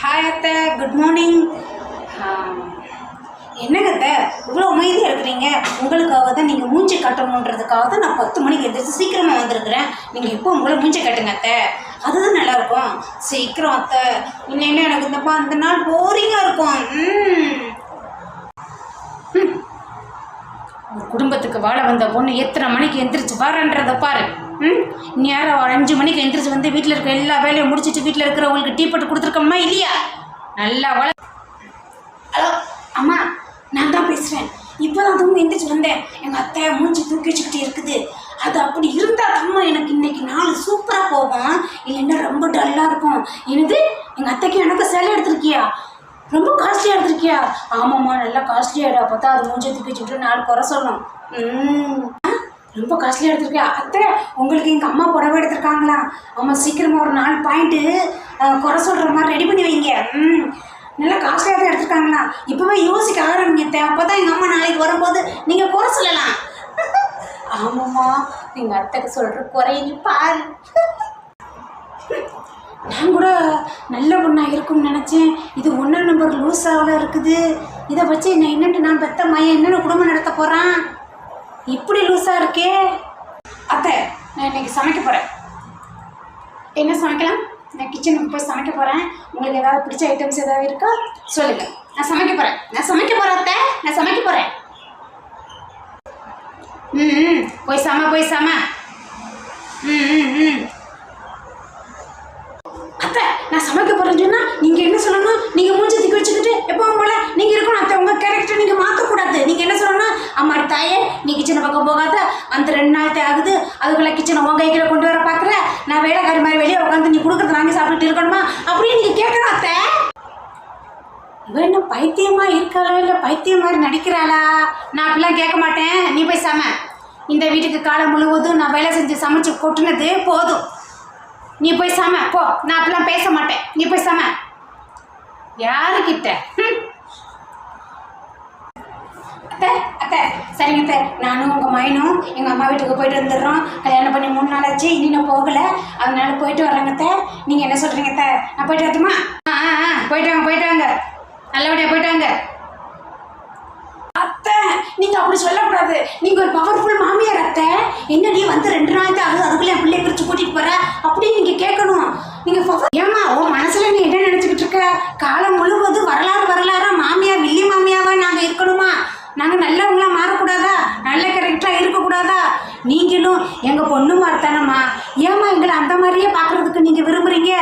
Hi அத்தை good morning என்னங்க அத்தை இவ்வளோ அமைதியாக இருக்கிறீங்க? உங்களுக்காக தான் நீங்கள் மூஞ்சி கட்டணுன்றதுக்காக தான் நான் பத்து மணிக்கு எழுந்திரிச்சு சீக்கிரமாக வந்திருக்கிறேன். நீங்கள் இப்போ உங்களை மூஞ்சி கட்டுங்க அத்தை? அதுதான் நல்லாயிருக்கும் சீக்கிரம் அத்தை. இல்லைன்னா எனக்கு இந்தப்பா அந்த இந்த நாள் போரிங்காக இருக்கும். ம். ஒரு குடும்பத்துக்கு வாழ வந்த பொண்ணு எத்தனை மணிக்கு எந்திரிச்சு வரன்றதை பாரு. ம்? நேரம் ஒரு அஞ்சு மணிக்கு எந்திரிச்சு வந்து வீட்டில் இருக்க எல்லா வேலையும் முடிச்சிட்டு வீட்டில் இருக்கிறவங்களுக்கு டீ போட்டு கொடுத்துருக்கம்மா இல்லையா? நல்லா வள ஹலோ அம்மா நான் தான் பேசுகிறேன் இப்போ தான் தூங்க எந்திரிச்சு வந்தேன். எங்கள் அத்தையை மூஞ்சி தூக்கி வச்சுக்கிட்டு இருக்குது. அது அப்படி இருந்தால் தம்மா எனக்கு இன்னைக்கு நாள் சூப்பராக போகும். இல்லைன்னா ரொம்ப டல்லாக இருக்கும். எனது எங்கள் அத்தைக்கு எனக்கு சேலை எடுத்திருக்கியா? ரொம்ப காஸ்ட்லியாக எடுத்திருக்கியா? ஆமாம்மா நல்லா காஸ்ட்லியாடா பார்த்தா அது மூஞ்சி தூக்கி வச்சுக்கிட்டு நாலு குறை சொல்லணும். ம். ரொம்ப காஸ்ட்லியாக எடுத்திருக்கியா? அத்தை உங்களுக்கு எங்கள் அம்மா புடவை எடுத்திருக்காங்களா? அம்மா சீக்கிரமாக ஒரு நாலு பாயிண்ட்டு குறை சொல்கிற மாதிரி ரெடி பண்ணி வைங்க. ம். நல்லா காஸ்ட்லியாக தான் எடுத்திருக்காங்களா? இப்போவே யோசிக்க ஆரம்பிங்க அப்போ தான் எங்கள் அம்மா நாளைக்கு வரும்போது நீங்கள் குறை சொல்லலாம். ஆமாம்மா எங்கள் அத்தைக்கு சொல்கிற குறைய நீ பாரு. நான் கூட நல்ல ஒன்றா இருக்கும்னு நினச்சேன். இது ஒன்றா நம்பர் லூஸாவில் இருக்குது. இதை வச்சு என்ன என்னென்ட்டு நான் பெத்த மையம் என்னென்ன குடும்பம் நடத்த போகிறான் இப்படி லூஸாக இருக்கே? அத்தை நான் இன்னைக்கு சமைக்க போகிறேன் என்ன சமைக்கலாம்? நான் கிச்சனுக்கு போய் சமைக்க போகிறேன் உங்களுக்கு ஏதாவது பிடிச்ச ஐட்டம்ஸ் ஏதாவது இருக்கா? சொல்லுங்கள் நான் சமைக்க போகிறேன் நான் சமைக்க போகிறேன் அத்தை. நான் சமைக்க போகிறேன் ம் ம். போய் சம போய் சம. ம் ம் ம் அத்தை நான் சமைக்க போறேன்னு சொன்னா நீங்க என்ன சொல்லணும் நீங்க மூஞ்சி தூக்கி வச்சுக்கிட்டு எப்பவும் போல நீங்க இருக்கணும் அத்தை உங்க கேரக்டர் நீங்க மாற்றக்கூடாது நீங்க என்ன சொல்லணும் அம்மா தாயே நீ கிச்சனை பக்கம் போகாத. அந்த ரெண்டு நாள் ஆகுது. அதுக்குள்ள கிச்சனை உன் கைக்கில கொண்டு வர பார்க்குற நான் வேலைக்காரி மாதிரி வெளியே உட்காந்து நீ கொடுக்குறது வாங்கி சாப்பிட்டுட்டு இருக்கணுமா? அப்படின்னு நீங்கள் கேட்கணும் அத்தை. இவ என்ன பைத்தியமாக இருக்காளா இல்லை பைத்தியம் மாதிரி நடிக்கிறாளா? நான் அப்படிலாம் கேட்க மாட்டேன். நீ போய் சம. இந்த வீட்டுக்கு காலம் முழுவதும் நான் வேலை செஞ்சு சமைச்சு கொட்டுனது போதும். நீ போய் சம. போ. நான் அப்படிலாம் பேச மாட்டேன். நீ போய் சம. யாருக்கிட்ட சரிங்க சார். நானும் உங்கள் மைனும் எங்கள் அம்மா வீட்டுக்கு போயிட்டு வந்துடுறோம். கல்யாணம் பண்ணி மூணு நாள் ஆச்சு. இனி நான் போகலை. அதனால போயிட்டு வர்றேங்க சார். நீங்கள் என்ன சொல்கிறீங்க சார்? நான் போயிட்டு வரட்டுமா? ஆ ஆ போயிட்டாங்க போயிட்டாங்க. நல்லபடியாக போயிட்டாங்க. அத்தை நீங்கள் அப்படி சொல்லக்கூடாது. நீங்கள் ஒரு பவர்ஃபுல் மாமியார் அத்தை. என்னடி வந்து ரெண்டு நாள் தான் ஆகுது அதுக்குள்ளே என் பிள்ளைய பிரித்து கூட்டிகிட்டு போகிற அப்படின்னு நீங்கள் கேட்கணும். நீங்கள் ஏமா உன் மனசில் நீ என்ன நினச்சிக்கிட்டு இருக்க? காலம் முழுவதும் வரலாறு வரலாறாக மாமியார் வில்லி மாமியாவா நாங்கள் இருக்கணுமா? நாங்கள் நல்ல நீங்களும் எங்கள் பொண்ணு மாதிரி தானம்மா ஏம்மா எங்களை அந்த மாதிரியே பார்க்குறதுக்கு நீங்கள் விரும்புகிறீங்க